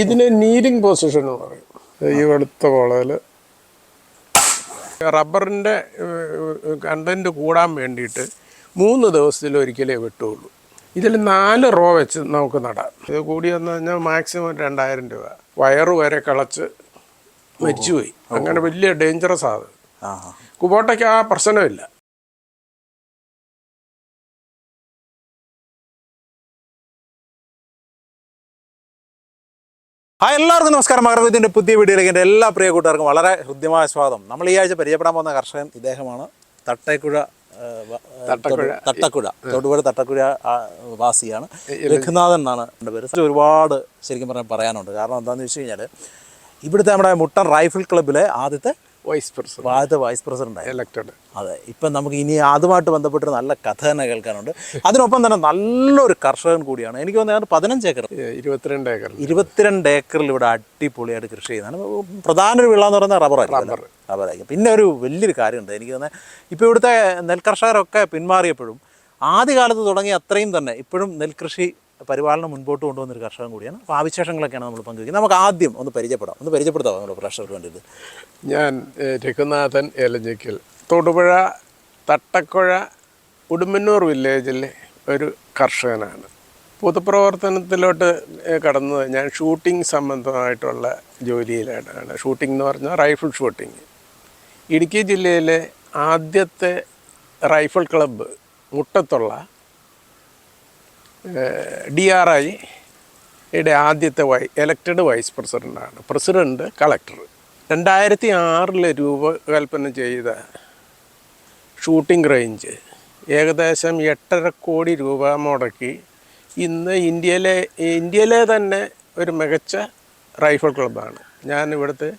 ഇതിന് നീരിങ് പൊസിഷൻ എന്ന് പറയും. ഈ വെളുത്ത കോളയിൽ റബ്ബറിന്റെ കണ്ടന്റ് കൂടാൻ വേണ്ടിയിട്ട് മൂന്ന് ദിവസത്തിൽ ഒരിക്കലേ വെട്ടുള്ളൂ. ഇതിൽ നാല് റോ വെച്ച് നമുക്ക് നടാം. ഇത് കൂടി വന്നു കഴിഞ്ഞാൽ മാക്സിമം രണ്ടായിരം രൂപ. വയറ് വരെ കിളച്ച് മരിച്ചുപോയി. അങ്ങനെ വലിയ ഡേഞ്ചറസ് ആണ് കുബോട്ടയ്ക്ക് ആ പ്രശ്നമില്ല. ആ എല്ലാവർക്കും നമസ്കാരം. മകരവിദ്യന്റെ പുതിയ വീഡിയോയിലേക്ക് എന്റെ എല്ലാ പ്രിയ കൂട്ടുകാർക്കും വളരെ ഹൃദ്യമായ സ്വാഗതം. നമ്മൾ ഈ ആഴ്ച പരിചയപ്പെടാൻ പോകുന്ന കർഷകൻ ഇദ്ദേഹമാണ്. തട്ടേക്കുഴ തട്ടക്കുഴ. തൊടുപുഴ തട്ടക്കുഴ വാസിയാണ്. രഘുനാഥൻ എന്നാണ് എന്റെ പേര്. ഒരുപാട് ശരിക്കും പറഞ്ഞാൽ പറയാനുണ്ട്. കാരണം എന്താണെന്ന് വെച്ച് കഴിഞ്ഞാൽ ഇവിടുത്തെ നമ്മുടെ മുട്ടൻ റൈഫിൾ ക്ലബ്ബിലെ ആദ്യത്തെ വൈസ് പ്രസിഡന്റ് ആദ്യത്തെ വൈസ് പ്രസിഡന്റ് എലക്റ്റഡ് അതെ ഇപ്പം നമുക്ക് ഇനി അതുമായിട്ട് ബന്ധപ്പെട്ട് നല്ല കഥ തന്നെ കേൾക്കാനുണ്ട്. അതിനൊപ്പം തന്നെ നല്ലൊരു കർഷകൻ കൂടിയാണ്. എനിക്ക് തോന്നുന്നത് പതിനഞ്ച് ഏക്കർ. ഇരുപത്തിരണ്ട് ഏക്കർ. ഇരുപത്തിരണ്ട് ഏക്കറിൽ ഇവിടെ അടിപൊളിയായിട്ട് കൃഷി ചെയ്യുന്നതാണ്. പ്രധാന ഒരു വിള എന്ന് പറയുന്നത് റബ്ബറായിരിക്കും റബ്ബറായിരിക്കും പിന്നെ ഒരു വലിയൊരു കാര്യമുണ്ട്. എനിക്ക് തോന്നുന്നത് ഇപ്പോൾ ഇവിടുത്തെ നെൽകർഷകരൊക്കെ പിന്മാറിയപ്പോഴും ആദ്യകാലത്ത് തുടങ്ങി അത്രയും തന്നെ ഇപ്പോഴും നെൽകൃഷി പരിപാലനം മുൻപോട്ട് കൊണ്ടുവന്നൊരു കർഷകൻ കൂടിയാണ്. അപ്പോൾ ആ വിശേഷങ്ങളൊക്കെയാണ് നമ്മൾ പങ്കുവയ്ക്കുന്നത്. നമുക്ക് ആദ്യം ഒന്ന് പരിചയപ്പെടാം. ഒന്ന് പരിചയപ്പെടുത്താം നമ്മുടെ പ്രേക്ഷകർക്ക് വേണ്ടിയിട്ട്? ഞാൻ രഘുനാഥൻ എലഞ്ചിക്കൽ തൊടുപുഴ തട്ടക്കുഴ ഉടുമ്പന്നൂർ വില്ലേജിലെ ഒരു കർഷകനാണ്. പൊതുപ്രവർത്തനത്തിലോട്ട് കടന്നത് ഞാൻ ഷൂട്ടിംഗ് സംബന്ധമായിട്ടുള്ള ജോലിയിലാണ്. ഷൂട്ടിംഗ് എന്ന് പറഞ്ഞാൽ റൈഫിൾ ഷൂട്ടിംഗ്. ഇടുക്കി ജില്ലയിലെ ആദ്യത്തെ റൈഫിൾ ക്ലബ്ബ് മുട്ടത്തുള്ള ഡി ആർ ഐ യുടെ ആദ്യത്തെ വൈ എലക്റ്റഡ് വൈസ് പ്രസിഡന്റാണ് പ്രസിഡന്റ് കളക്ടർ രണ്ടായിരത്തി ആറിൽ രൂപകൽപ്പന ചെയ്ത ഷൂട്ടിംഗ് റേഞ്ച് ഏകദേശം എട്ടര കോടി രൂപ മുടക്കി. ഇന്ന് ഇന്ത്യയിലെ ഇന്ത്യയിലെ തന്നെ ഒരു മികച്ച റൈഫിൾ ക്ലബ്ബാണ് ഞാൻ ഇവിടുത്തെ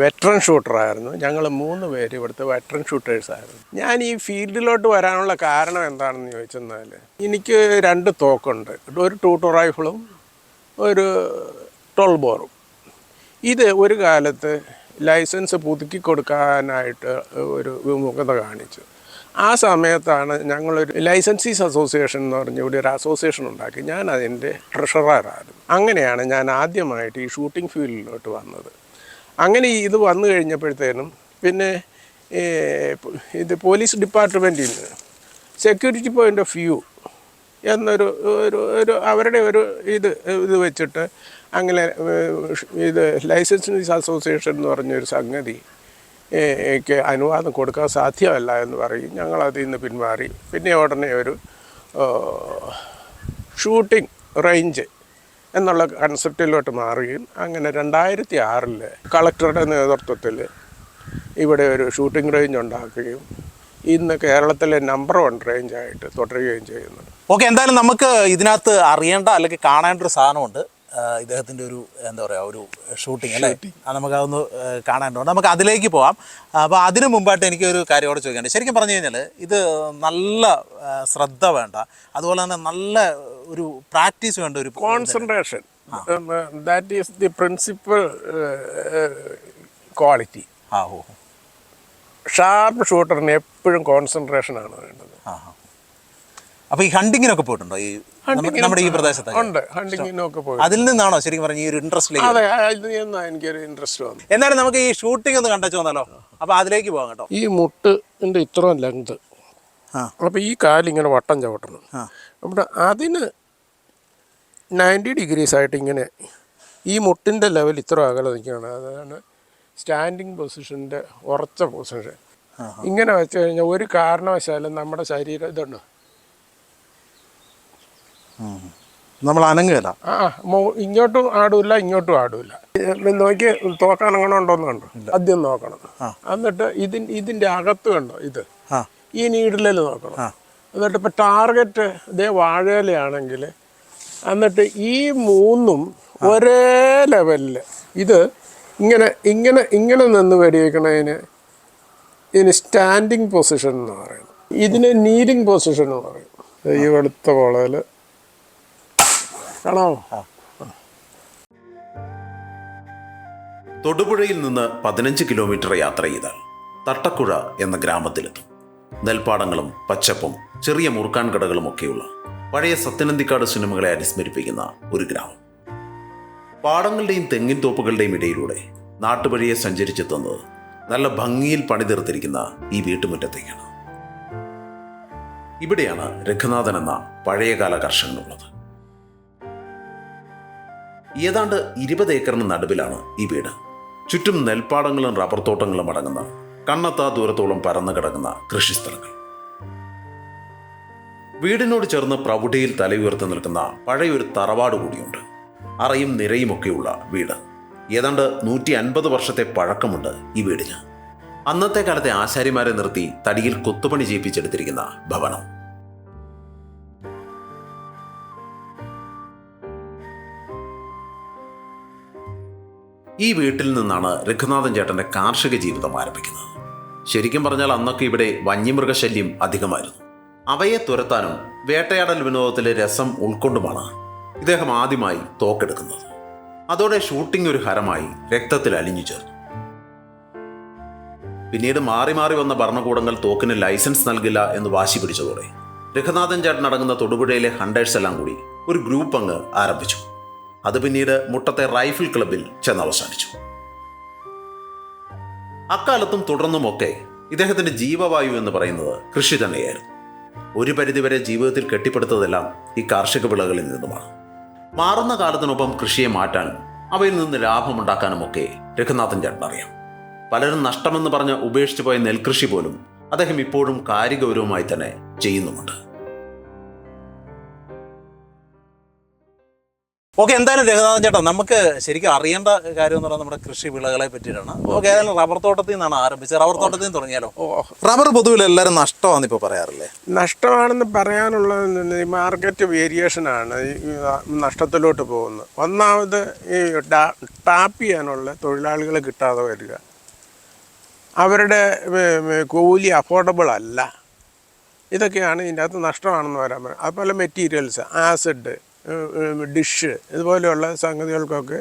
വെറ്ററൻ ഷൂട്ടറായിരുന്നു ഞങ്ങൾ മൂന്ന് പേര് ഇവിടുത്തെ വെറ്ററൻ ഷൂട്ടേഴ്സായിരുന്നു ഞാൻ ഈ ഫീൽഡിലോട്ട് വരാനുള്ള കാരണം എന്താണെന്ന് ചോദിച്ചെന്നാൽ എനിക്ക് രണ്ട് തോക്കുണ്ട്. ഒരു ടൂട്ടോ റൈഫിളും ഒരു ടോൾ ബോറും ഇത് ഒരു കാലത്ത് ലൈസൻസ് പുതുക്കി കൊടുക്കാനായിട്ട് ഒരു വിമുഖത കാണിച്ചു. ആ സമയത്താണ് ഞങ്ങളൊരു ലൈസൻസീസ് അസോസിയേഷൻ എന്ന് പറഞ്ഞ ഇവിടെ ഒരു അസോസിയേഷൻ ഉണ്ടാക്കി. ഞാൻ അതിന്റെ ട്രഷററായിരുന്നു അങ്ങനെയാണ് ഞാൻ ആദ്യമായിട്ട് ഈ ഷൂട്ടിംഗ് ഫീൽഡിലോട്ട് വന്നത്. അങ്ങനെ ഇത് വന്നു കഴിഞ്ഞപ്പോഴത്തേനും പിന്നെ ഇത് പോലീസ് ഡിപ്പാർട്ട്മെന്റിൽ നിന്ന് സെക്യൂരിറ്റി പോയിന്റ് ഓഫ് വ്യൂ എന്നൊരു ഒരു ഒരു അവരുടെ ഒരു ഇത് ഇത് വെച്ചിട്ട് അങ്ങനെ ഇത് ലൈസൻസ് അസോസിയേഷൻ എന്ന് പറഞ്ഞൊരു സംഗതി ക്ക് അനുവാദം കൊടുക്കാൻ സാധ്യമല്ല എന്ന് പറയും. ഞങ്ങൾ അതിൽ നിന്ന് പിന്മാറി. പിന്നെ ഉടനെ ഒരു ഷൂട്ടിംഗ് റേഞ്ച് എന്നുള്ള കൺസെപ്റ്റിലോട്ട് മാറുകയും അങ്ങനെ രണ്ടായിരത്തി ആറിൽ കളക്ടറുടെ നേതൃത്വത്തിൽ ഇവിടെ ഒരു ഷൂട്ടിംഗ് റേഞ്ച് ഉണ്ടാക്കുകയും ഇന്ന് കേരളത്തിലെ നമ്പർ വൺ റേഞ്ചായിട്ട് തുടരുകയും ചെയ്യുന്നു. ഓക്കെ എന്തായാലും നമുക്ക് ഇതിനകത്ത് അറിയേണ്ട അല്ലെങ്കിൽ കാണേണ്ട ഒരു സാധനമുണ്ട്. ഇദ്ദേഹത്തിന്റെ ഒരു എന്താ പറയുക ഒരു ഷൂട്ടിംഗ് അല്ലേ? അത് നമുക്ക് അതൊന്ന് കാണാനുണ്ട് നമുക്ക് അതിലേക്ക് പോവാം. അപ്പോൾ അതിനു മുമ്പായിട്ട് എനിക്കൊരു കാര്യം കൂടെ ചോദിക്കാനുണ്ട്. ശരിക്കും പറഞ്ഞു കഴിഞ്ഞാൽ ഇത് നല്ല ശ്രദ്ധ വേണ്ട. അതുപോലെ തന്നെ നല്ല ഒരു പ്രാക്ടീസ് വേണ്ട ഒരു concentration that is the principal quality ആ ഓ ഷാർപ്പ് ഷൂട്ടറിന് എപ്പോഴും കോൺസെൻട്രേഷൻ ആണ് വേണ്ടത്. അപ്പോൾ ഈ ഹണ്ടിങ്ങിനൊക്കെ പോയിട്ടുണ്ടോ? ഈ നമ്മുടെ ഈ പ്രദേശത്ത് ഉണ്ട്. ഹണ്ടിങ്ങിനൊക്കെ പോയി അതിൽ നിന്നാണോ ശരിക്കും പറഞ്ഞ ഈ ഒരു ഇൻട്രസ്റ്റ് അതെ ഇതിൽ നിന്നാണ് എനിക്കൊരു ഇൻട്രസ്റ്റ് വന്നു. എന്നാലും നമുക്ക് ഈ ഷൂട്ടിംഗ് ഒന്ന് കണ്ടു വന്നാലോ? അപ്പോൾ അതിലേക്ക് പോകാം കേട്ടോ. ഈ മുട്ടിന്റെ ഇത്രയും ലെങ്ത് അപ്പൊ അപ്പോൾ ഈ കാലിങ്ങനെ വട്ടം ചവിട്ടണം. അപ്പോൾ അതിന് നയന്റി ഡിഗ്രീസ് ആയിട്ട് ഇങ്ങനെ ഈ മുട്ടിന്റെ ലെവൽ ഇത്ര അകലെ നിൽക്കുകയാണ്. അതാണ് സ്റ്റാൻഡിങ് പൊസിഷന്റെ ഉറച്ച പൊസിഷൻ. ഇങ്ങനെ വെച്ച് കഴിഞ്ഞാൽ ഒരു കാരണവശാലും നമ്മുടെ ശരീരം ഇതുണ്ട്. നമ്മൾ അനങ്ങുകയല്ല. ആ ഇങ്ങോട്ടും ആടൂല ഇങ്ങോട്ടും ആടൂല നോക്കി തോക്കാനങ്ങണുണ്ടോന്ന് കണ്ടോ? ആദ്യം നോക്കണം. എന്നിട്ട് ഇതിൻ ഇതിന്റെ അകത്ത് കണ്ടോ ഇത്? ഈ നീഡിലിൽ നോക്കണം. എന്നിട്ട് ഇപ്പം ടാർഗറ്റ് ഇതേ വാഴയിലാണെങ്കിൽ എന്നിട്ട് ഈ മൂന്നും ഒരേ ലെവലിൽ ഇത് ഇങ്ങനെ ഇങ്ങനെ ഇങ്ങനെ നിന്ന് വെടിവെക്കണതിന് ഇതിന് സ്റ്റാൻഡിങ് പൊസിഷൻ എന്ന് പറയും. ഇതിന് നീലിംഗ് പൊസിഷൻ എന്ന് പറയും. ഈ വെളുത്ത വളയിൽ കാണാമോ? തൊടുപുഴയിൽ നിന്ന് പതിനഞ്ച് കിലോമീറ്റർ യാത്ര ചെയ്താൽ തട്ടക്കുഴ എന്ന ഗ്രാമത്തിലെത്തും. നെൽപ്പാടങ്ങളും പച്ചപ്പും ചെറിയ മുറുക്കാൻ കടകളും ഒക്കെയുള്ള പഴയ സത്യനന്തിക്കാട് സിനിമകളെ അനുസ്മരിപ്പിക്കുന്ന ഒരു ഗ്രാമം. പാടങ്ങളുടെയും തെങ്ങിൻ തോപ്പുകളുടെയും ഇടയിലൂടെ നാട്ടുവഴിയെ സഞ്ചരിച്ചെത്തുന്നത് നല്ല ഭംഗിയിൽ പണിതീർത്തിരിക്കുന്ന ഈ വീട്ടുമുറ്റത്തേക്കാണ്. ഇവിടെയാണ് രഘുനാഥൻ എന്ന പഴയകാല കർഷകനുള്ളത്. ഏതാണ്ട് ഇരുപത് ഏക്കറിന് നടുവിലാണ് ഈ വീട്. ചുറ്റും നെൽപ്പാടങ്ങളും റബ്ബർ തോട്ടങ്ങളും അടങ്ങുന്ന കണ്ണെത്താ ദൂരത്തോളം പരന്നു കിടക്കുന്ന കൃഷിസ്ഥലങ്ങൾ. വീടിനോട് ചേർന്ന് പ്രൗഢിയിൽ തലയുയർത്തി നിൽക്കുന്ന പഴയൊരു തറവാട് കൂടിയുണ്ട്. അറയും നിരയുമൊക്കെയുള്ള വീട്. ഏതാണ്ട് നൂറ്റി അൻപത് വർഷത്തെ പഴക്കമുണ്ട് ഈ വീടിന്. അന്നത്തെ കാലത്തെ ആശാരിമാരെ നിർത്തി തടിയിൽ കൊത്തുപണി ചെയ്യിപ്പിച്ചെടുത്തിരിക്കുന്ന ഭവനം. ഈ വീട്ടിൽ നിന്നാണ് രഘുനാഥൻ ചേട്ടന്റെ കാർഷിക ജീവിതം ആരംഭിക്കുന്നത്. ശരിക്കും പറഞ്ഞാൽ അന്നൊക്കെ ഇവിടെ വന്യമൃഗശല്യം അധികമായിരുന്നു. അവയെ തുരത്താനും വേട്ടയാടൽ വിനോദത്തിലെ രസം ഉൾക്കൊണ്ടുമാണ് ഇദ്ദേഹം ആദ്യമായി തോക്കെടുക്കുന്നത്. അതോടെ ഷൂട്ടിംഗ് ഒരു ഹരമായി രക്തത്തിൽ അലിഞ്ഞു ചേർന്നു. പിന്നീട് മാറി മാറി വന്ന ഭരണകൂടങ്ങൾ തോക്കിന് ലൈസൻസ് നൽകില്ല എന്ന് വാശി പിടിച്ചതോടെ രഘുനാഥൻ ചേട്ടൻ അടങ്ങുന്ന തൊടുപുഴയിലെ ഹണ്ടേഴ്സ് എല്ലാം കൂടി ഒരു ഗ്രൂപ്പ് അങ്ങ് ആരംഭിച്ചു. അത് പിന്നീട് മുട്ടത്തെ റൈഫിൾ ക്ലബിൽ ചെന്ന് അവസാനിച്ചു അക്കാലത്തും തുടർന്നുമൊക്കെ ഇദ്ദേഹത്തിന്റെ ജീവവായു എന്ന് പറയുന്നത് കൃഷി തന്നെയായിരുന്നു. ഒരു പരിധിവരെ ജീവിതത്തിൽ കെട്ടിപ്പടുത്തതെല്ലാം ഈ കാർഷിക വിളകളിൽ നിന്നുമാണ്. മാറുന്ന കാലത്തിനൊപ്പം കൃഷിയെ മാറ്റാനും അവയിൽ നിന്ന് ലാഭമുണ്ടാക്കാനും ഒക്കെ രഘുനാഥൻ ചേട്ടനറിയാം പലരും നഷ്ടമെന്ന് പറഞ്ഞ് ഉപേക്ഷിച്ചു പോയ നെൽകൃഷി പോലും അദ്ദേഹം ഇപ്പോഴും കാര്യഗൗരവമായി തന്നെ ചെയ്യുന്നുമുണ്ട്. ഓക്കെ എന്തായാലും രഘുനാഥൻ ചേട്ടാ നമുക്ക് ശരിക്കും അറിയേണ്ട കാര്യം എന്ന് പറയുന്നത് നമ്മുടെ കൃഷി വിളകളെ പറ്റിയിട്ടാണ്. ഓക്കെ. ഏതായാലും റബ്ബർ തോട്ടത്തിൽ നിന്നാണ് ആരംഭിച്ചത്. റബ്ബർ തോട്ടത്തിൽ നിന്ന് തുടങ്ങിയാലോ? റബ്ബർ പൊതുവിൽ എല്ലാവരും നഷ്ടമാണെന്ന് ഇപ്പോൾ പറയാറില്ലേ? നഷ്ടമാണെന്ന് പറയാനുള്ളത് ഈ മാർക്കറ്റ് വേരിയേഷനാണ് ഈ നഷ്ടത്തിലോട്ട് പോകുന്നത്. ഒന്നാമത് ഈ ടാപ്പ് ചെയ്യാനുള്ള തൊഴിലാളികൾ കിട്ടാതെ വരിക. അവരുടെ കൂലി അഫോർഡബിൾ അല്ല. ഇതൊക്കെയാണ് ഇതിന്റെ അകത്ത് നഷ്ടമാണെന്ന് പറയാൻ പറയുന്നത് അതുപോലെ മെറ്റീരിയൽസ് ആസിഡ് ഡിഷ് ഇതുപോലെയുള്ള സംഗതികൾക്കൊക്കെ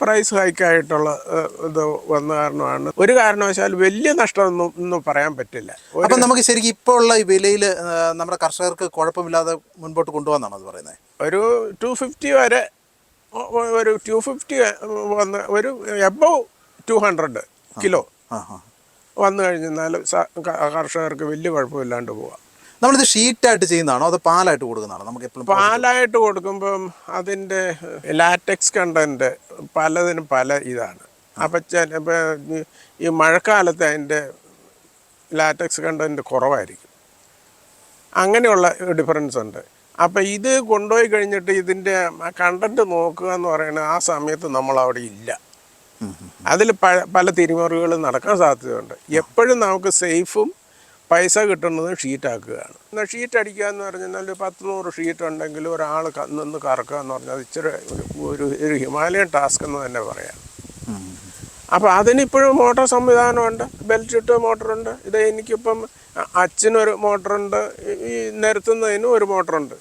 പ്രൈസ് ഹൈക്കായിട്ടുള്ള ഇത് വന്ന കാരണമാണ്. ഒരു കാരണവശാൽ വലിയ നഷ്ടമൊന്നും ഒന്നും പറയാൻ പറ്റില്ല. അപ്പം നമുക്ക് ശരിക്കും ഇപ്പോൾ ഉള്ള ഈ വിലയിൽ നമ്മുടെ കർഷകർക്ക് കുഴപ്പമില്ലാതെ മുൻപോട്ട് കൊണ്ടുപോകാന്നാണ് അത് പറയുന്നത്? ഒരു ടു ഫിഫ്റ്റി വരെ ഒരു ടു ഫിഫ്റ്റി വന്ന് ഒരു എബവ് ടു ഹൺഡ്രഡ് കിലോ വന്നു കഴിഞ്ഞാൽ കർഷകർക്ക് വലിയ കുഴപ്പമില്ലാണ്ട് പോവാം. നമ്മളിത് ഷീറ്റായിട്ട് ചെയ്യുന്നതാണോ? അതോ പാലായിട്ട് കൊടുക്കുന്നതാണോ? നമുക്ക് എപ്പോഴും പാലായിട്ട് കൊടുക്കുമ്പം അതിന്റെ ലാറ്റക്സ് കണ്ടന്റ് പലതിനും പല ഇതാണ്. അപ്പം ഈ- മഴക്കാലത്ത് അതിന്റെ ലാറ്റക്സ് കണ്ടന്റ് കുറവായിരിക്കും. അങ്ങനെയുള്ള ഡിഫറൻസ് ഉണ്ട്. അപ്പം ഇത് കൊണ്ടുപോയി കഴിഞ്ഞിട്ട് ഇതിന്റെ കണ്ടന്റ് നോക്കുക എന്ന് പറയുന്നത് ആ സമയത്ത് നമ്മൾ അവിടെ ഇല്ല അതിൽ പല തിരിമറികളും നടക്കാൻ സാധ്യതയുണ്ട്. എപ്പോഴും നമുക്ക് സേഫും പൈസ കിട്ടുന്നത് ഷീറ്റാക്കുകയാണ്. എന്നാൽ ഷീറ്റ് അടിക്കുക എന്ന് പറഞ്ഞാൽ ഒരു പത്ത് നൂറ് ഷീറ്റ് ഉണ്ടെങ്കിൽ ഒരാൾ നിന്ന് കറക്കുക എന്ന് പറഞ്ഞാൽ ഇച്ചിരി ഒരു- ഒരു ഹിമാലയൻ ടാസ്ക് എന്ന് തന്നെ പറയാം. അപ്പോൾ അതിനിപ്പോഴും മോട്ടോർ സംവിധാനമുണ്ട്. ബെൽറ്റ് ഇട്ട് മോട്ടറുണ്ട്. ഇത് എനിക്കിപ്പം അച്ഛനൊരു മോട്ടറുണ്ട്. ഈ- നിരത്തുന്നതിനും ഒരു മോട്ടറുണ്ട്.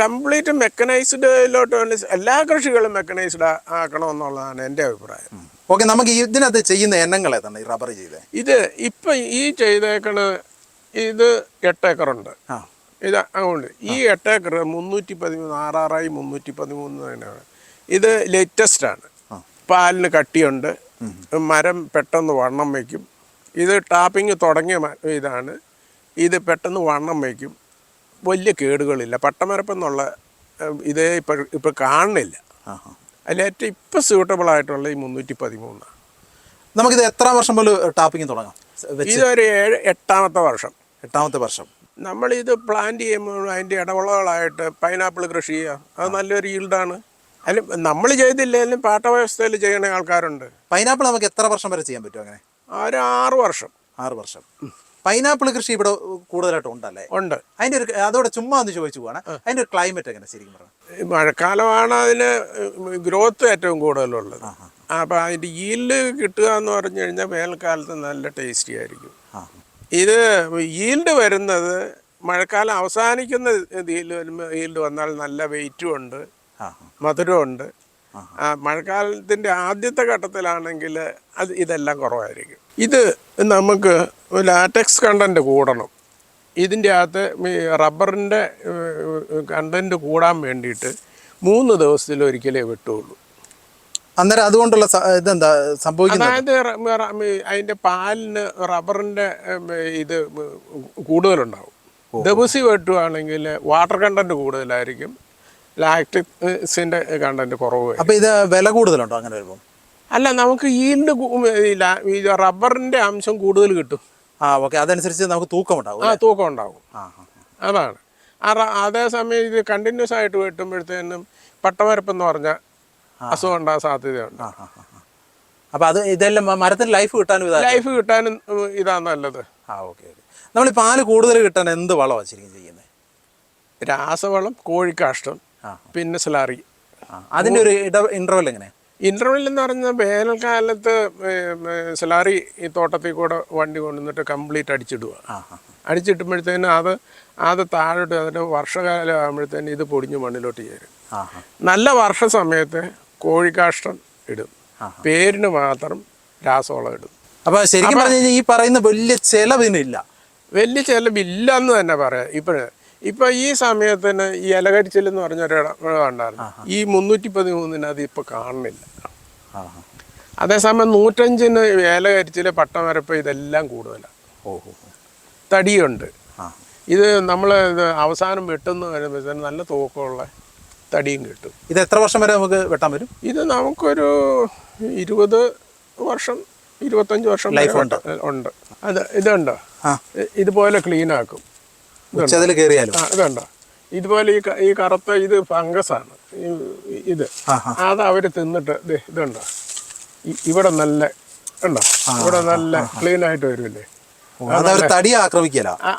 കംപ്ലീറ്റ് മെക്കനൈസ്ഡിലോട്ട് എല്ലാ കൃഷികളും മെക്കനൈസ്ഡ് ആക്കണമെന്നുള്ളതാണ് എന്റെ അഭിപ്രായം. ഓക്കെ നമുക്ക് ഇതിനകത്ത് ചെയ്യുന്ന എണ്ണങ്ങളെ തന്നെ ഈ റബ്ബർ ചെയ്തേ? ഇത് ഇപ്പം ഈ ചെയ്തേക്കണ ഇത് എട്ടേക്കറുണ്ട്. ഉണ്ട് ഇത് അങ്ങോട്ട്. ഈ എട്ടേക്കർ മുന്നൂറ്റി പതിമൂന്ന് ആറാറായി മുന്നൂറ്റി പതിമൂന്ന് തന്നെയാണ്. ഇത് ലേറ്റസ്റ്റ് ആണ്. പാലിന് കട്ടിയുണ്ട്. മരം പെട്ടെന്ന് വണ്ണം വയ്ക്കും. ഇത് ടാപ്പിംഗ് തുടങ്ങിയ ഇതാണ്. ഇത് പെട്ടെന്ന് വണ്ണം വയ്ക്കും. വലിയ കേടുകളില്ല. പട്ടമരപ്പെന്നുള്ള ഇത് ഇപ്പോൾ ഇപ്പോൾ കാണുന്നില്ല. ആ ഏറ്റവും അതിലേറ്റവും ഇപ്പം സ്യൂട്ടബിൾ ആയിട്ടുള്ള ഈ മുന്നൂറ്റി പതിമൂന്നാണ് നമുക്കിത് എത്ര വർഷം പോലും ടാപ്പിംഗ് തുടങ്ങാം? ഇതൊരു ഏഴ് എട്ടാമത്തെ വർഷം. എട്ടാമത്തെ വർഷം. നമ്മളിത് പ്ലാന്റ് ചെയ്യുമ്പോൾ അതിന്റെ ഇടവളകളായിട്ട് പൈനാപ്പിൾ കൃഷി ചെയ്യുക. അത് നല്ലൊരു ഈൽഡാണ് അതിൽ നമ്മൾ ചെയ്തില്ലെങ്കിലും പാട്ടവ്യവസ്ഥയിൽ ചെയ്യണ ആൾക്കാരുണ്ട്. പൈനാപ്പിൾ നമുക്ക് എത്ര വർഷം വരെ ചെയ്യാൻ പറ്റും അങ്ങനെ? ഒരു ആറ് വർഷം. ആറ് വർഷം. പൈനാപ്പിൾ കൃഷി ഇവിടെ കൂടുതലായിട്ട് ഉണ്ടല്ലേ? ഉണ്ട്. അതിന്റെ ഒരു അതോടെ ചുമ്മാ ഒന്ന് ചോദിച്ചു പോവാണ്. അതിന്റെ ഒരു ക്ലൈമറ്റ് എങ്ങനെ ശരിക്കും പറഞ്ഞു മഴക്കാലമാണ് അതിന് ഗ്രോത്ത് ഏറ്റവും കൂടുതലുള്ളത്. അപ്പം അതിന്റെ ഈൽഡ് കിട്ടുക എന്ന് പറഞ്ഞു കഴിഞ്ഞാൽ വേനൽക്കാലത്ത് നല്ല ടേസ്റ്റി ആയിരിക്കും. ഇത് ഈൽഡ് വരുന്നത് മഴക്കാലം അവസാനിക്കുന്ന ഈൽഡ് വന്നാൽ നല്ല വെയിറ്റും ഉണ്ട്. മധുരമുണ്ട് ആ, മഴക്കാലത്തിന്റെ ആദ്യത്തെ ഘട്ടത്തിലാണെങ്കിൽ അത് ഇതെല്ലാം കുറവായിരിക്കും. ഇത് നമുക്ക് ലാറ്റക്സ് കണ്ടന്റ് കൂടണം. ഇതിന്റെ അകത്ത് റബ്ബറിന്റെ കണ്ടന്റ് കൂടാൻ വേണ്ടിയിട്ട് മൂന്ന് ദിവസത്തിൽ ഒരിക്കലേ വെട്ടുള്ളൂ അന്നേരം അതുകൊണ്ടുള്ള ഇതെന്താ സംഭവിക്കുന്നത്? അതായത് അതിന്റെ പാലിന് റബ്ബറിന്റെ ഇത് കൂടുതലുണ്ടാവും. ദബുസി വെട്ടുവാണെങ്കിൽ വാട്ടർ കണ്ടന്റ് കൂടുതലായിരിക്കും. ലാക്ടിക്സിന്റെ കണ്ടന്റ് കുറവ്. അപ്പൊ ഇത് വില കൂടുതലുണ്ടോ അങ്ങനെ വരുമ്പോൾ അല്ല നമുക്ക് ഈൽഡ് റബ്ബറിന്റെ അംശം കൂടുതൽ കിട്ടും. ആ ഓക്കെ. അതനുസരിച്ച് നമുക്ക് തൂക്കം ഉണ്ടാവും ആ തൂക്കം ഉണ്ടാവും. അതാണ്. അതേസമയം ഇത് കണ്ടിന്യൂസ് ആയിട്ട് വെട്ടുമ്പോഴത്തേനും പട്ടമരപ്പെന്ന് പറഞ്ഞ അസുഖം ഉണ്ടാകാൻ സാധ്യതയുണ്ട്. ആ, ആ, ആ, ആ. അപ്പൊ അത് ഇതെല്ലാം മരത്തിന് ലൈഫ് കിട്ടാനും ഇതാ ലൈഫ് കിട്ടാനും ഇതാണ് ഇതാ നല്ലത്. ആ ഓക്കെ ഓക്കെ. നമ്മൾ ഈ പാൽ കൂടുതൽ കിട്ടാൻ എന്ത് വളമാണ് ശരിക്കും ചെയ്യുന്നത് രാസവളം കോഴിക്കാഷ്ടം. പിന്നെ സ്ലാറി. അതിന്റെ ഒരു ഇട ഇന്റർവെൽ എങ്ങനെ? ഇന്റർവെൽ എന്ന് പറഞ്ഞാൽ വേനൽക്കാലത്ത് സ്ലാറി ഈ തോട്ടത്തിൽ കൂടെ വണ്ടി കൊണ്ടുവന്നിട്ട് കംപ്ലീറ്റ് അടിച്ചിടുക അടിച്ചിട്ടുമ്പോഴത്തേന് അത് അത് താഴോട്ട് അതിന്റെ വർഷകാലം ആകുമ്പോഴത്തേന് ഇത് പൊടിഞ്ഞ് മണ്ണിലോട്ട് ചേരും നല്ല വർഷ സമയത്ത് കോഴിക്കാഷ്ടം ഇടും. പേരിന് മാത്രം രാസവളം ഇടും. അപ്പൊ ശരിക്കും പറഞ്ഞു കഴിഞ്ഞാൽ ഈ പറയുന്ന വലിയ ചെലവിനില്ല. വലിയ ചിലവില്ലെന്ന് തന്നെ പറയാം. ഇപ്പോഴ് ഇപ്പൊ ഈ സമയത്തിന് ഈ ഇലകരിച്ചിൽ എന്ന് പറഞ്ഞ ഒരു ഇടം ഉണ്ടായിരുന്നു ഈ മുന്നൂറ്റി പതിമൂന്നിന് അത് ഇപ്പൊ കാണുന്നില്ല. അതേസമയം നൂറ്റഞ്ചിന് ഇലകരിച്ചിൽ പട്ടമരപ്പ് ഇതെല്ലാം കൂടുതലാണ്. തടിയുണ്ട്. ഇത് നമ്മൾ അവസാനം വെട്ടുന്ന വരുമ്പോഴത്തേന് നല്ല തൂക്കമുള്ള തടിയും കിട്ടും. ഇത് എത്ര വർഷം വരെ നമുക്ക് വെട്ടാൻ വരും ഇത് നമുക്കൊരു ഇരുപത് വർഷം ഇരുപത്തഞ്ച് വർഷം ലൈഫ് ഉണ്ട്. ഉണ്ട്. അത് ഇതുണ്ടോ? ഇതുപോലെ ക്ലീൻ ആക്കും. ഇതുണ്ടോ? ഇതുപോലെ ഈ ഈ കറുത്ത ഇത് ഫംഗസാണ് ഇത്. അത് അവർ തിന്നിട്ട് ഇതുണ്ടോ? ഇവിടെ നല്ല ഉണ്ടോ? ഇവിടെ നല്ല ക്ലീൻ ആയിട്ട് വരില്ലേ അവർ തടി ആക്രമിക്കില്ല. ആ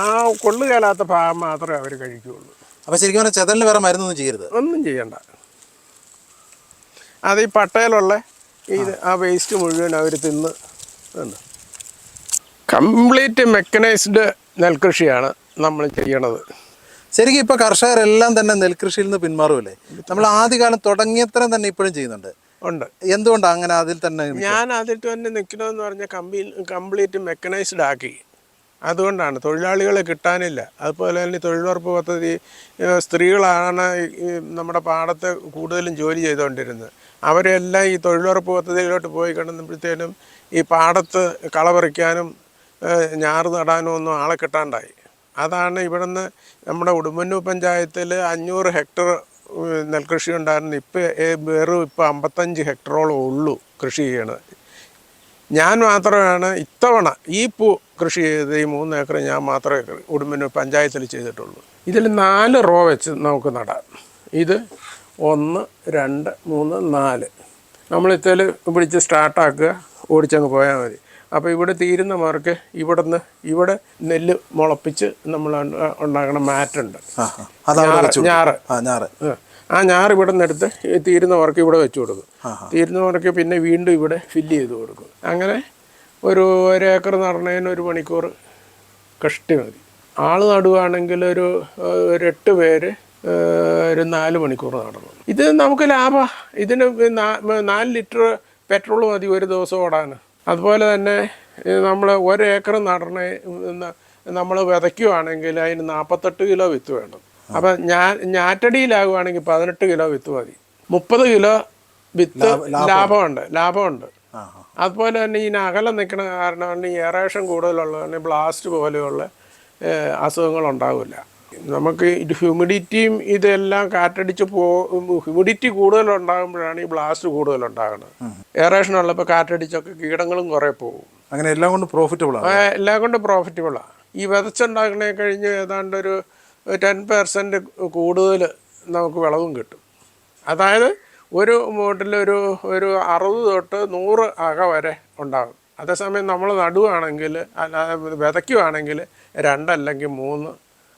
ആ കൊള്ളുകേലാത്ത ഭാഗം മാത്രമേ അവർ കഴിക്കുകയുള്ളൂ അപ്പൊ ശരിക്കും പറഞ്ഞാൽ ചെതലിന് വേറെ മരുന്നൊന്നും ചെയ്യരുത്. ഒന്നും ചെയ്യണ്ട. അത് ഈ പട്ടയിലുള്ള ഇത് ആ വേസ്റ്റ് മുഴുവൻ അവർ തിന്ന് കംപ്ലീറ്റ് മെക്കനൈസ്ഡ് നെൽകൃഷിയാണ് നമ്മൾ ചെയ്യണത്. ശരിക്കും ഇപ്പൊ കർഷകരെല്ലാം തന്നെ നെൽകൃഷിയിൽ നിന്ന് പിന്മാറുമല്ലേ നമ്മൾ ആദ്യകാലം തുടങ്ങിയത്രയും തന്നെ ഇപ്പോഴും ചെയ്യുന്നുണ്ട്. ഉണ്ട്. എന്തുകൊണ്ടാണ് അങ്ങനെ അതിൽ തന്നെ ഞാൻ അതിൽ തന്നെ നിൽക്കണമെന്ന് പറഞ്ഞാൽ കമ്പി കംപ്ലീറ്റ് മെക്കനൈസ്ഡ് ആക്കി. അതുകൊണ്ടാണ്. തൊഴിലാളികളെ കിട്ടാനില്ല. അതുപോലെ തന്നെ തൊഴിലുറപ്പ് പദ്ധതി സ്ത്രീകളാണ് നമ്മുടെ പാടത്ത് കൂടുതലും ജോലി ചെയ്തുകൊണ്ടിരുന്നത്. അവരെല്ലാം ഈ തൊഴിലുറപ്പ് പദ്ധതിയിലോട്ട് പോയി കിടന്നപ്പോഴത്തേനും ഈ പാടത്ത് കളപറിക്കാനും ഞാറ് നടാനും ഒന്നും ആളെ കിട്ടാണ്ടായി. അതാണ് ഇവിടുന്ന് നമ്മുടെ ഉടുമ്പന്നൂർ പഞ്ചായത്തിൽ അഞ്ഞൂറ് ഹെക്ടർ നെൽകൃഷി ഉണ്ടായിരുന്നു ഇപ്പോൾ വെറും ഇപ്പോൾ അമ്പത്തഞ്ച് ഹെക്ടറോളം ഉള്ളൂ കൃഷി ചെയ്യണത്. ഞാൻ മാത്രമാണ് ഇത്തവണ ഈ പൂ കൃഷി ചെയ്ത് ഈ മൂന്ന് ഏക്കർ ഞാൻ മാത്രമേ ഉടുമ്പിന് പഞ്ചായത്തിൽ ചെയ്തിട്ടുള്ളൂ. ഇതിൽ നാല് റോ വെച്ച് നമുക്ക് നടാം. ഇത് ഒന്ന് രണ്ട് മൂന്ന് നാല്. നമ്മൾ ഇത്തേൽ പിടിച്ച് സ്റ്റാർട്ടാക്കുക ഓടിച്ചങ്ങ് പോയാൽ മതി. അപ്പോൾ ഇവിടെ തീരുന്ന മാർക്ക് ഇവിടുന്ന് ഇവിടെ നെല്ല് മുളപ്പിച്ച് നമ്മൾ ഉണ്ട- ഉണ്ടാക്കണ മാറ്റുണ്ട്. ഞാറ്- ഞാറ്. ആ ഞാറ് ഇവിടെ നിന്ന് എടുത്ത് ഈ തീരുന്ന വർക്ക് ഇവിടെ വെച്ച് കൊടുക്കും. തീരുന്ന വർക്ക് പിന്നെ വീണ്ടും ഇവിടെ ഫില്ല് ചെയ്ത് കൊടുക്കും. അങ്ങനെ ഒരു ഒരു ഏക്കർ നടണതിന് ഒരു മണിക്കൂർ കഷ്ടി മതി. ആൾ നടുവാണെങ്കിൽ ഒരു ഒരു എട്ട് പേര് ഒരു നാല് മണിക്കൂർ നടന്നു. ഇത് നമുക്ക് ലാഭ. ഇതിന് നാല് ലിറ്റർ പെട്രോൾ മതി ഒരു ദിവസം ഓടാൻ. അതുപോലെ തന്നെ നമ്മൾ ഒരേക്കർ നടണ നമ്മൾ വിതയ്ക്കുവാണെങ്കിൽ അതിന് നാൽപ്പത്തെട്ട് കിലോ വിത്ത് വേണം. അപ്പം ഞാൻ ഞാറ്റടിയിലാകുവാണെങ്കിൽ പതിനെട്ട് കിലോ വിത്ത് മതി. മുപ്പത് കിലോ വിത്ത് ലാഭമുണ്ട് ലാഭമുണ്ട്. അതുപോലെ തന്നെ ഈ അകലം നിൽക്കണ കാരണമാണ് ഈ എറേഷൻ കൂടുതലുള്ള ബ്ലാസ്റ്റ് പോലെയുള്ള അസുഖങ്ങൾ ഉണ്ടാവില്ല നമുക്ക് ഹ്യൂമിഡിറ്റിയും ഇതെല്ലാം കാറ്റടിച്ച് പോ ഹ്യൂമിഡിറ്റി കൂടുതലുണ്ടാകുമ്പോഴാണ് ഈ ബ്ലാസ്റ്റ് കൂടുതലുണ്ടാകുന്നത്. എറേഷൻ ഉള്ളപ്പോൾ കാറ്റടിച്ചൊക്കെ കീടങ്ങളും കുറേ പോകും. അങ്ങനെ എല്ലാം കൊണ്ട് പ്രോഫിറ്റബിൾ എല്ലാം കൊണ്ട് പ്രോഫിറ്റബിളാണ് ഈ വിതച്ചുണ്ടാക്കണേ കഴിഞ്ഞ് ഏതാണ്ട് ഒരു ടെൻ പെർസെന്റ് കൂടുതൽ നമുക്ക് വിളവും കിട്ടും. അതായത് ഒരു മൂട്ടിൽ ഒരു ഒരു അറുപത് തൊട്ട് നൂറ് അക വരെ ഉണ്ടാകും അതേസമയം നമ്മൾ നടുവാണെങ്കിൽ അല്ലാതെ വിതയ്ക്കുവാണെങ്കിൽ രണ്ടല്ലെങ്കിൽ മൂന്ന്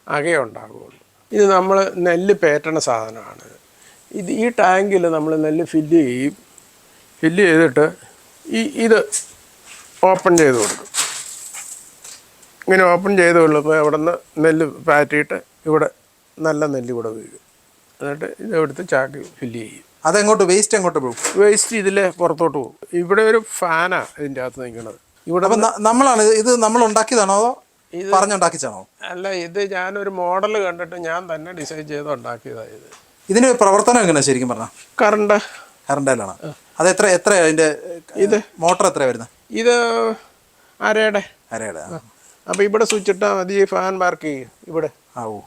അകയേ ഉണ്ടാകുള്ളൂ ഇത് നമ്മൾ നെല്ല് പേറ്റണ സാധനമാണ്. ഇത് ഈ ടാങ്കിൽ നമ്മൾ നെല്ല് ഫില്ല് ചെയ്യും. ഫില്ല് ചെയ്തിട്ട് ഈ ഇത് ഓപ്പൺ ചെയ്ത് കൊടുക്കും. ഇങ്ങനെ ഓപ്പൺ ചെയ്ത് കൊള്ളുമ്പോൾ അവിടെ നിന്ന് നെല്ല് പാറ്റിയിട്ട് ഇവിടെ നല്ല നെല്ല് ഇവിടെ വീഴും. എന്നിട്ട് ഇതെടുത്ത് ചാക്ക് ഫില്ല് ചെയ്യും. അതെങ്ങോട്ട്? വേസ്റ്റ് എങ്ങോട്ട് പോകും? വേസ്റ്റ് ഇതിലെ പുറത്തോട്ട് പോകും. ഇവിടെ ഒരു ഫാനാണ് ഇതിന്റെ അകത്ത് നിൽക്കുന്നത്. ഇവിടെ നമ്മളാണ് ഇത് നമ്മൾ ഉണ്ടാക്കിയതാണോ അതോ ഇത് പറഞ്ഞുണ്ടാക്കിച്ചാണോ അല്ല ഇത് ഞാനൊരു മോഡൽ കണ്ടിട്ട് ഞാൻ തന്നെ ഡിസൈൻ ചെയ്ത് ഉണ്ടാക്കിയതാണ് ഇത്. ഇതിന് പ്രവർത്തനം എങ്ങനെയാണ് ശരിക്കും പറഞ്ഞാൽ കറണ്ട് കറണ്ടയിലാണ് അത് എത്ര എത്ര അതിന്റെ ഇത് മോട്ടർ എത്ര വരുന്നത്? ഇത് അരയുടെ. അരയുടെ. അപ്പോൾ ഇവിടെ സ്വിച്ച് ഇട്ടാൽ മതി ഫാൻ വർക്ക് ചെയ്യും ഇവിടെ. ആ ഓ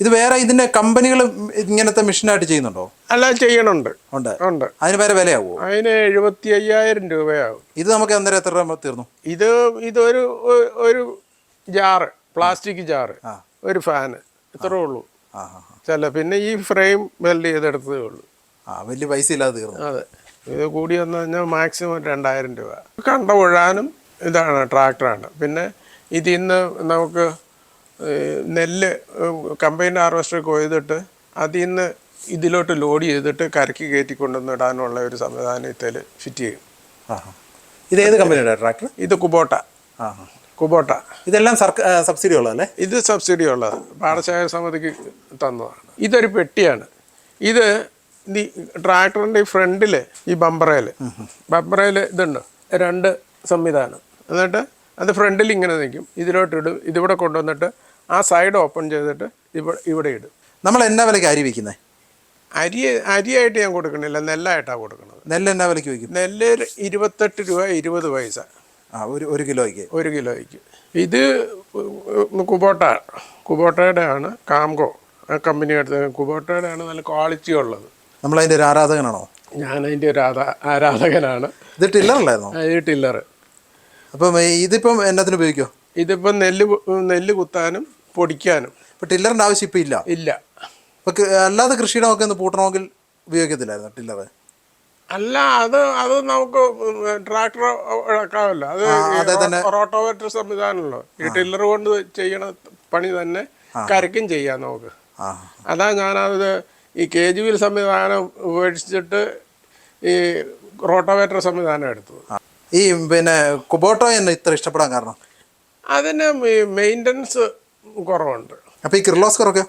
ഇത് വേറെ ഇതിന്റെ കമ്പനികൾ ഇങ്ങനത്തെ മെഷീനായിട്ട് ചെയ്യുന്നുണ്ടോ? അല്ല ചെയ്യണുണ്ട്. ഉണ്ട്. ഉണ്ട്. അതിന് വേറെ വിലയാവോ? അതിന് എഴുപത്തി അയ്യായിരം രൂപയാവും. ഇത് നമുക്ക് അന്നേരം എത്ര രൂപ തീർന്നു? ഇത് ഇതൊരു ഒരു ജാറ് പ്ലാസ്റ്റിക് ജാറ് ഒരു ഫാന് ഇത്രേ ഉള്ളൂ. ചില പിന്നെ ഈ ഫ്രെയിം വെൽഡ് ചെയ്തെടുത്തതേ ഉള്ളൂ. ആ വലിയ പൈസ ഇല്ലാതെ തീർന്നു. അതെ. ഇത് കൂടി വന്നു കഴിഞ്ഞാൽ മാക്സിമം രണ്ടായിരം രൂപ. കണ്ട ഉഴാനും ഇതാണ് ട്രാക്ടറാണ് പിന്നെ ഇതിൽ ഇന്ന് നമുക്ക് നെല്ല് കമ്പൈൻ ഹാർവസ്റ്റർ കൊയ്തിട്ട് അതിൽ നിന്ന് ഇതിലോട്ട് ലോഡ് ചെയ്തിട്ട് കരക്ക് കയറ്റി കൊണ്ടുവന്ന് ഇടാനുള്ള ഒരു സംവിധാനം ഇത്തേൽ ഫിറ്റ് ചെയ്യും. ഇത് ഏത് കമ്പനിയുടെ ട്രാക്ടർ? ഇത് കുബോട്ട. കുബോട്ട. ഇതെല്ലാം സർക്കാർ സബ്സിഡി ഉള്ളതല്ലേ? ഇത് സബ്സിഡി ഉള്ളത് പാടശേഖര സമിതിക്ക് തന്നതാണ്. ഇതൊരു പെട്ടിയാണ്. ഇത് ഈ ട്രാക്ടറിന്റെ ഈ ഫ്രണ്ടിൽ ഈ ബമ്പറയിൽ ബമ്പറയിൽ ഇതുണ്ട്. രണ്ട് സംവിധാനം. എന്നിട്ട് അത് ഫ്രണ്ടിൽ ഇങ്ങനെ നിൽക്കും. ഇതിലോട്ട് ഇടും. ഇതിവിടെ കൊണ്ടുവന്നിട്ട് ആ സൈഡ് ഓപ്പൺ ചെയ്തിട്ട് ഇവിടെ ഇവിടെ ഇടും. നമ്മൾ എന്നാ വിലയ്ക്ക് അരി വിൽക്കുന്നത് അരി അരിയായിട്ട് ഞാൻ കൊടുക്കണില്ല. നെല്ലായിട്ടാണ് കൊടുക്കുന്നത് നെല്ല് എന്നാ വിലയ്ക്ക് വിൽക്കും നെല്ല് ഇരുപത്തെട്ട് രൂപ ഇരുപത് പൈസ. ആ ഒരു ഒരു കിലോയ്ക്ക്. ഒരു കിലോയ്ക്ക്. ഇത് കുബോട്ട. കുബോട്ടയുടെ ആണ് കാംഗോ ആ കമ്പനി എടുത്ത കുബോട്ടയുടെ ആണ് നല്ല ക്വാളിറ്റി ഉള്ളത്. നമ്മളതിന്റെ ഒരു ആരാധകനാണോ? ഞാൻ അതിന്റെ ഒരു ആരാധകനാണ്. ഇത് ടില്ലറല്ലായിരുന്നോ ഇത് ടില്ലറ് ടില്ലർ അപ്പം ഇതിപ്പം എന്നത്തിന് ഉപയോഗിക്കോ? ഇതിപ്പം നെല്ല് നെല്ല് കുത്താനും പൊടിക്കാനും. ഇപ്പം ടില്ലറിന്റെ ആവശ്യം ഇപ്പം ഇല്ല? ഇല്ല. ഇപ്പം അല്ലാതെ കൃഷിയുടെ ഒക്കെ ഒന്ന് പൂട്ടണമെങ്കിൽ ഉപയോഗിക്കത്തില്ലായിരുന്നു ടില്ലർ അല്ല അത് അത് നമുക്ക് ട്രാക്ടർ ഇളക്കാമല്ലോ അത്. റോട്ടോവേറ്റർ സംവിധാനമല്ലോ ഈ ടില്ലർ കൊണ്ട് ചെയ്യണ പണി തന്നെ കരക്കും ചെയ്യാം നമുക്ക്. അതാ ഞാനത് ഈ കെ ജി വിൽ സംവിധാനം ഉപേക്ഷിച്ചിട്ട് ഈ റോട്ടോവേറ്റർ സംവിധാനം എടുത്തത്. ഈ പിന്നെ കുബോട്ടോ എന്നെ ഇത്ര ഇഷ്ടപ്പെടാൻ കാരണം? അതിന് മെയിന്റനൻസ് കുറവുണ്ട്. അപ്പോൾ ഈ കിർലോസ്കറൊക്കെ?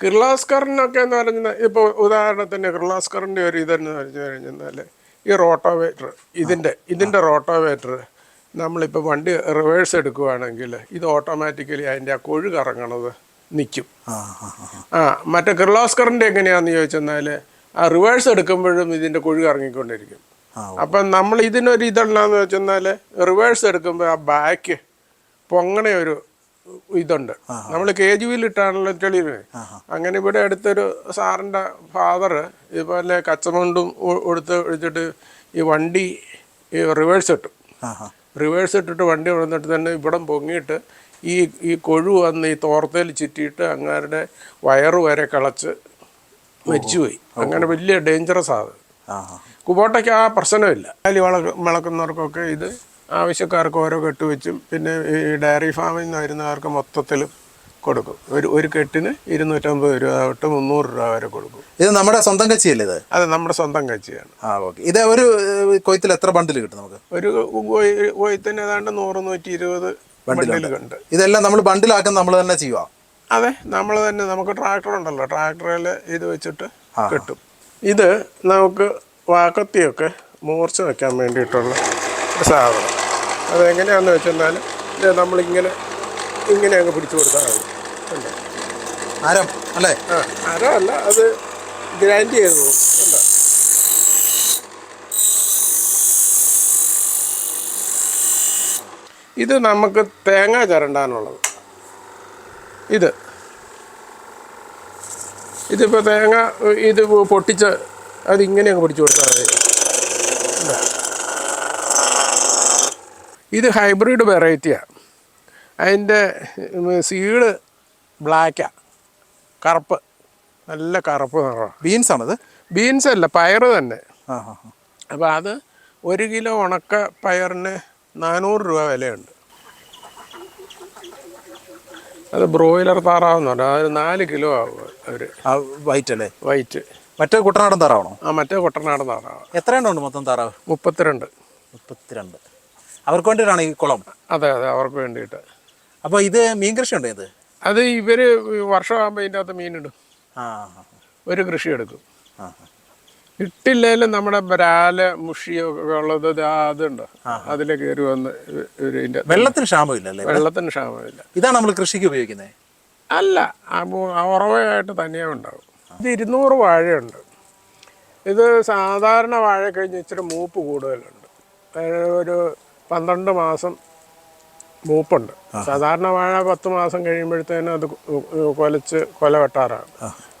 കിർലോസ്കറിനൊക്കെ എന്ന് പറഞ്ഞാൽ ഇപ്പോൾ ഉദാഹരണത്തിന് കിർലോസ്കറിന്റെ ഒരു ഇതെന്ന് പറഞ്ഞു കഴിഞ്ഞാൽ ഈ റോട്ടോവേറ്റർ ഇതിന്റെ ഇതിന്റെ റോട്ടോവേറ്റർ നമ്മളിപ്പോൾ വണ്ടി റിവേഴ്സ് എടുക്കുകയാണെങ്കിൽ ഇത് ഓട്ടോമാറ്റിക്കലി അതിന്റെ ആ കൊഴു കറങ്ങണത് നിൽക്കും ആ മറ്റേ കിർലോസ്കറിന്റെ എങ്ങനെയാണെന്ന് ചോദിച്ചെന്നാൽ ആ റിവേഴ്സ് എടുക്കുമ്പോഴും ഇതിന്റെ കൊഴു കറങ്ങിക്കൊണ്ടിരിക്കും. അപ്പം നമ്മൾ ഇതിനൊരു ഇതുണ്ടെന്ന് വെച്ചെന്നാൽ റിവേഴ്സ് എടുക്കുമ്പോൾ ആ ബാക്ക് പൊങ്ങണ ഒരു ഇതുണ്ട്. നമ്മൾ കെ ജി വിയിലിട്ടാണല്ലോ തെളിവ് അങ്ങനെ ഇവിടെ അടുത്തൊരു സാറിന്റെ ഫാദർ ഇതുപോലെ കച്ചമുണ്ടും എടുത്ത് എടുത്തിട്ട് ഒഴിച്ചിട്ട് ഈ വണ്ടി ഈ റിവേഴ്സ് ഇട്ടു. റിവേഴ്സ് ഇട്ടിട്ട് വണ്ടി വന്നിട്ട് തന്നെ ഇവിടം പൊങ്ങിയിട്ട് ഈ ഈ കൊഴു വന്ന് ഈ തോർത്തയിൽ ചുറ്റിയിട്ട് അങ്ങാരുടെ വയറ് വരെ കളച്ച് മരിച്ചുപോയി. അങ്ങനെ വലിയ ഡേഞ്ചറസ് ആണ്. കുബോട്ടയ്ക്ക് ആ പ്രശ്നമില്ല. അതിൽ വള വളക്കുന്നവർക്കൊക്കെ ഇത് ആവശ്യക്കാർക്ക് ഓരോ കെട്ടുവെച്ചും പിന്നെ ഈ ഡയറി ഫാമിൽ നിന്ന് വരുന്നവർക്ക് മൊത്തത്തിൽ കൊടുക്കും. ഒരു ഒരു കെട്ടിന് ഇരുന്നൂറ്റമ്പത് രൂപ തൊട്ട് മുന്നൂറ് രൂപ വരെ കൊടുക്കും. ഇത് നമ്മുടെ സ്വന്തം കച്ചിയല്ലേ ഇത്? അത് നമ്മുടെ സ്വന്തം കച്ചിയാണ്. ആ ഓക്കെ. ഇത് ഒരു കൊയ്ത്തിൽ എത്ര ബണ്ടിൽ കിട്ടും നമുക്ക്? ഒരു കൊയ്ത്തിന് ഏതാണ്ട് നൂറ് നൂറ്റി ഇരുപത് ബണ്ടിലുണ്ട് ഇതെല്ലാം നമ്മൾ ബണ്ടിലാക്കുന്ന നമ്മൾ തന്നെ ചെയ്യുക അതെ നമ്മൾ തന്നെ നമുക്ക് ട്രാക്ടർ ഉണ്ടല്ലോ ട്രാക്ടറിൽ ഇത് വെച്ചിട്ട് കിട്ടും. ഇത് നമുക്ക് വാക്കത്തിയൊക്കെ മൂർച്ച വയ്ക്കാൻ വേണ്ടിയിട്ടുള്ള ഒരു സാധനം. അതെങ്ങനെയാണെന്ന് വെച്ചെന്നാൽ ഇത് നമ്മളിങ്ങനെ ഇങ്ങനെ അങ്ങ് പിടിച്ചു കൊടുത്താൽ മതി? ആരം? അല്ലേ? ആ അരം അല്ല അത് ഗ്രൈൻഡ് ചെയ്ത് പോകും ഇത് നമുക്ക് തേങ്ങ ചിരണ്ടാനുള്ളത്. ഇത്. ഇതിപ്പോൾ തേങ്ങ ഇത് പൊട്ടിച്ച് അതിങ്ങനെ അങ്ങ് പിടിച്ചു കൊടുത്താൽ മതി. ഇത് ഹൈബ്രിഡ് വെറൈറ്റിയാണ് അതിന്റെ സീഡ് ബ്ലാക്കാണ് കറുപ്പ്. നല്ല കറുപ്പ് നിറമാണ് ബീൻസ് ആണിത്? ബീൻസ് അല്ല പയർ തന്നെ. അപ്പോൾ അത് ഒരു കിലോ ഉണക്ക പയറിന് നാനൂറ് രൂപ വിലയുണ്ട്. അത് ബ്രോയിലർ താറാവെന്ന് പറഞ്ഞാൽ അത് നാല് കിലോ ആവും അവർ വൈറ്റ് അല്ലേ? വൈറ്റ്. മറ്റേ കുട്ടനാടൻ താറാവണോ? ആ മറ്റേ കുട്ടനാടൻ താറാവ്. എത്ര എണ്ണം ഉണ്ട് മൊത്തം താറാവ്? മുപ്പത്തിരണ്ട്. മുപ്പത്തിരണ്ട്. അവർക്ക് വേണ്ടിയിട്ടാണ് ഈ കുളം? അതെ അതെ അവർക്ക് വേണ്ടിയിട്ട്. അപ്പോൾ ഇത് മീൻ കൃഷി ഉണ്ടോ ഇത്? അത് ഇവർ വർഷമാകുമ്പോൾ ഇതിന്റെ അകത്ത് മീനിടും. ആ ഒരു കൃഷി എടുക്കും. ആ ഇട്ടില്ലേലും നമ്മുടെ ബ്രാൽ മുഷിയൊക്കെ ഉള്ളത് അതുണ്ട്. അതിൽ കയറി വന്ന് ഒരു ഇതിന്റെ വെള്ളത്തിന് ക്ഷാമമില്ല അല്ലേ വെള്ളത്തിന് ക്ഷാമമില്ല. ഇതാണ് നമ്മൾ കൃഷിക്ക് ഉപയോഗിക്കുന്നത്. അല്ല ഉറവയായിട്ട് തനിയെ ഉണ്ടാവും. ഇത് ഇരുന്നൂറ് വാഴയുണ്ട്. ഇത് സാധാരണ വാഴ കഴിഞ്ഞ് ഇച്ചിരി മൂപ്പ് കൂടുതലുണ്ട്. ഒരു പന്ത്രണ്ട് മാസം മൂപ്പുണ്ട്. സാധാരണ വാഴ പത്ത് മാസം കഴിയുമ്പോഴത്തേനും അത് കൊലച്ച് കൊല വെട്ടാറാണ്.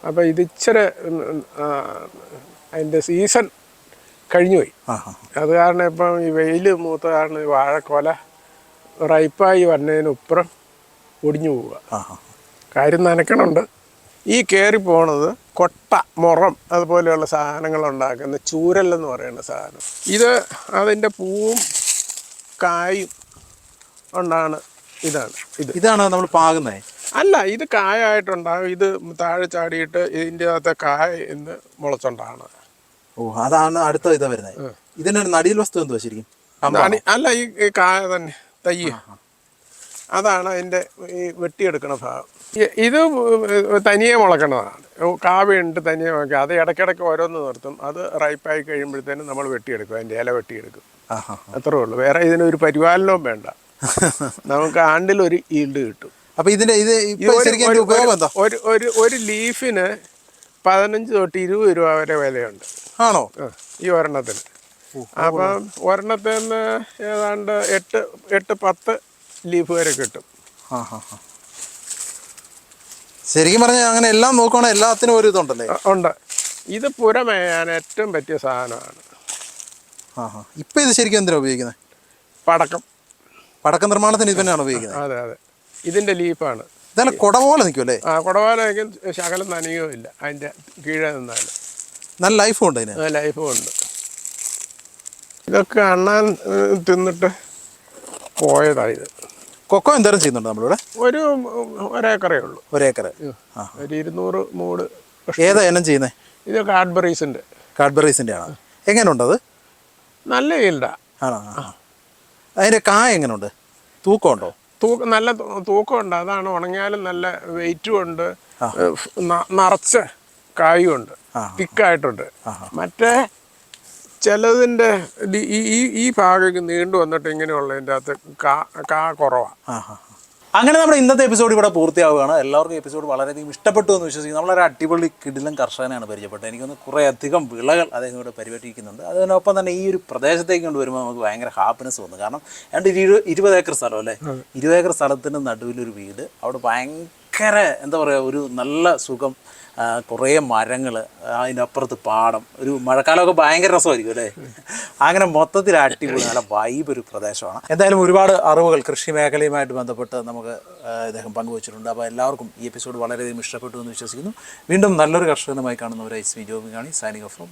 അപ്പോൾ ഇത് ഇച്ചിരി ഉം, അതിന്റെ സീസൺ കഴിഞ്ഞുപോയി. അത് കാരണം ഇപ്പം ഈ വെയിൽ മൂത്ത കാരണം ഈ വാഴക്കൊല റൈപ്പായി വന്നതിനുപ്പുറം ഒടിഞ്ഞു പോവുക. കാര്യം നനയ്ക്കണുണ്ട് ഈ കയറി പോണത് കൊട്ട മുറം അതുപോലെയുള്ള സാധനങ്ങൾ ഉണ്ടാക്കുന്ന ചൂരൽ എന്ന് പറയുന്ന സാധനം. ഇത് അതിന്റെ പൂവും കായും കൊണ്ടാണ് ഇതാണ്. ഇത് ഇതാണ് നമ്മൾ പാകുന്നത് അല്ല ഇത് കായായിട്ടുണ്ടാകും. ഇത് താഴെ ചാടിയിട്ട് ഇതിന്റെ അകത്തെ കായ ഇന്ന് മുളച്ചുണ്ടാണ്. ഓ അതാണ് അടുത്ത ഇതാ വരുന്നത്. ഇതിന്റെ നടിയിൽ വസ്തു എന്തുവാ ശരിക്കും? അല്ല ഈ കായ തന്നെ തയ്യ. അതാണ് അതിന്റെ ഈ വെട്ടിയെടുക്കുന്ന ഭാഗം. ഇത് തനിയെ മുളക്കണതാണ്. കാവയുണ്ട് തനിയെ മുളയ്ക്കുക അത് ഇടയ്ക്കിടയ്ക്ക് ഓരോന്ന് നിർത്തും. അത് റൈപ്പായി കഴിയുമ്പോഴത്തേനും നമ്മൾ വെട്ടിയെടുക്കും. അതിന്റെ ഇല വെട്ടിയെടുക്കും. അത്രേ ഉള്ളൂ. വേറെ ഇതിനൊരു പരിപാലനവും വേണ്ട. നമുക്ക് ആണ്ടിലൊരു ഈൽഡ് കിട്ടും. അപ്പൊ ഇതിന്റെ ഇത് ഒരു ഒരു ഒരു ലീഫിന് പതിനഞ്ച് തൊട്ട് ഇരുപത് രൂപ വരെ വിലയുണ്ട്. ആണോ? ഈ ഒരെണ്ണത്തിന്. അപ്പം ഒരെണ്ണത്തിൽ നിന്ന് ഏതാണ്ട് എട്ട് എട്ട് പത്ത് ലീഫ് വരെ കിട്ടും. ആ. ശരിക്കും പറഞ്ഞാൽ അങ്ങനെ എല്ലാം നോക്കുകയാണെങ്കിൽ എല്ലാത്തിനും ഒരു ഇതുണ്ടല്ലേ? ഉണ്ട്. ഇത് പുരമേയാൻ ഏറ്റവും പറ്റിയ സാധനമാണ്. ആ ഇപ്പൊ ഇത് ശരിക്കും എന്തിനാ ഉപയോഗിക്കുന്നത്? പടക്കം. പടക്ക നിർമ്മാണത്തിന് ഇത് തന്നെയാണ് ഉപയോഗിക്കുന്നത്? അതെ അതെ. ഇതിന്റെ ലീഫാണ്. ഇതല്ല കുട പോലെ നിൽക്കുമല്ലേ ആ കുടവാലയ്ക്ക് ശകലം നനയോ ഇല്ല. അതിന്റെ കീഴേ നിന്നാൽ നല്ല ലൈഫും ഉണ്ട് അതിന് ലൈഫും ഉണ്ട്. ഇതൊക്കെ അണ്ണാൻ തിന്നിട്ട് തിന്നിട്ട് പോയതായത് കൊക്കോ എന്തോരം ചെയ്യുന്നുണ്ട് നമ്മളിവിടെ? ഒരു ഒരേക്കറേ ഉള്ളൂ. ഒരേക്കർ ഒരു ഇരുന്നൂറ് മൂട് ഏതാ ഇനം ചെയ്യുന്നത് ഇത് കാഡ്ബറീസിന്റെ കാഡ്ബറീസിന്റെ ആണ്? എങ്ങനെയുണ്ട് അത് നല്ല ഈൽഡാ ആണോ? അതിന്റെ കാ കായ എങ്ങനെയുണ്ട്? തൂക്കമുണ്ടോ? തൂക്കം നല്ല തൂക്കമുണ്ട്. അതാണ് ഉണങ്ങിയാലും നല്ല വെയിറ്റും ഉണ്ട് നിറച്ച കായും ഉണ്ട് തിക്കായിട്ടുണ്ട്. മറ്റേ ചിലതിന്റെ ഈ ഈ ഈ ഭാഗം നീണ്ടു വന്നിട്ട് ഇങ്ങനെയുള്ളതിന്റെ അകത്ത് കാ കാ കുറവാണ് അങ്ങനെ നമ്മുടെ ഇന്നത്തെ എപ്പിസോഡ് ഇവിടെ പൂർത്തിയാവുകയാണ്. എല്ലാവർക്കും എപ്പിസോഡ് വളരെയധികം ഇഷ്ടപ്പെട്ടു എന്ന് വിശ്വസിക്കുന്നു. നമ്മളൊരു അടിപൊളി കിടിലം കർഷകനാണ് പരിചയപ്പെട്ടത്. എനിക്കൊന്ന് കുറേ അധികം വിളകൾ അദ്ദേഹം ഇവിടെ പരിപാലിക്കുന്നുണ്ട് അതിനൊപ്പം തന്നെ ഈ ഒരു പ്രദേശത്തേക്ക് കൊണ്ട് വരുമ്പോൾ നമുക്ക് ഭയങ്കര ഹാപ്പിനെസ് തോന്നുന്നു കാരണം രണ്ട് ഇരു ഇരുപത് ഏക്കർ സ്ഥലം അല്ലേ? ഇരുപത് ഏക്കർ സ്ഥലത്തിന്റെ നടുവിലൊരു വീട്. അവിടെ ഭയങ്കര എന്താ പറയുക ഒരു നല്ല സുഖം. കുറേ മരങ്ങൾ അതിന്റെ അപ്പുറത്ത് പാടം. ഒരു മഴക്കാലമൊക്കെ ഭയങ്കര രസമായിരിക്കും അല്ലേ? അങ്ങനെ മൊത്തത്തിൽ അടിപൊളി നല്ല വൈബ് ഒരു പ്രദേശമാണ്. എന്തായാലും ഒരുപാട് അറിവുകൾ കൃഷി മേഖലയുമായിട്ട് ബന്ധപ്പെട്ട് നമുക്ക് ഇദ്ദേഹം പങ്കുവച്ചിട്ടുണ്ട്. അപ്പോൾ എല്ലാവർക്കും ഈ എപ്പിസോഡ് വളരെയധികം ഇഷ്ടപ്പെട്ടു എന്ന് വിശ്വസിക്കുന്നു. വീണ്ടും നല്ലൊരു കർഷകനുമായി കാണുന്നവരായി വി ജോബി കാണി സൈനിങ് ഓഫ് ഫ്രം